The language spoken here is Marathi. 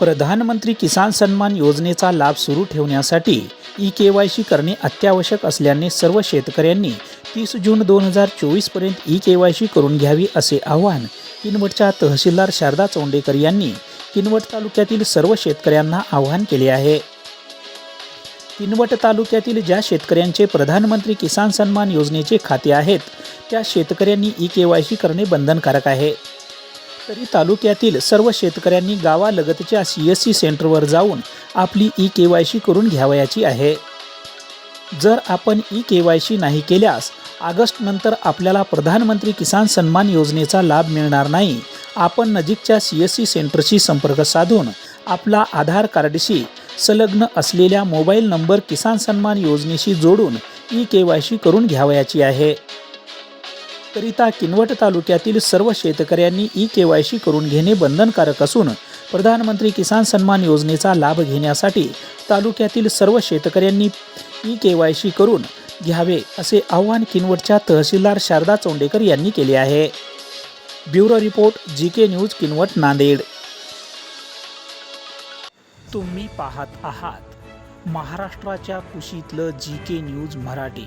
प्रधानमंत्री किसान सन्मान योजनेचा लाभ सुरू ठेवण्यासाठी ई के वाय सी करणे अत्यावश्यक असल्याने सर्व शेतकऱ्यांनी तीस जून दोन हजार चोवीसपर्यंत ई के वाय सी करून घ्यावी असे आवाहन किनवटच्या तहसीलदार शारदा चोंडेकर यांनी किनवट तालुक्यातील सर्व शेतकऱ्यांना आवाहन केले आहे. किनवट तालुक्यातील ज्या शेतकऱ्यांचे प्रधानमंत्री किसान सन्मान योजनेचे खाते आहेत त्या शेतकऱ्यांनी ई के वाय सी करणे बंधनकारक आहे. तरी तालुक्यातील सर्व शेतकऱ्यांनी गावालगतच्या सी एस सी सेंटरवर जाऊन आपली ई के वाय सी करून घ्यावयाची आहे. जर आपण ई के वाय सी नाही केल्यास ऑगस्टनंतर आपल्याला प्रधानमंत्री किसान सन्मान योजनेचा लाभ मिळणार नाही. आपण नजीकच्या सी एस सी सेंटरशी संपर्क साधून आपला आधार कार्डशी संलग्न असलेल्या मोबाईल नंबर किसान सन्मान योजनेशी जोडून ई के वाय सी करून घ्यावयाची आहे. करिता किनवट तालुक्यातील सर्व शेतकऱ्यांनी ई के वाय सी करून घेणे बंधनकारक असून प्रधानमंत्री किसान सन्मान योजनेचा लाभ घेण्यासाठी तालुक्यातील सर्व शेतकऱ्यांनी ई के वाय सी करून घ्यावे असे आवाहन किनवटच्या तहसीलदार शारदा चोंडेकर यांनी केले आहे. Bureau report G K news Kinwat Nanded. तुम्ही पाहत आहात महाराष्ट्राच्या कुशीतलं जी के न्यूज मराठी.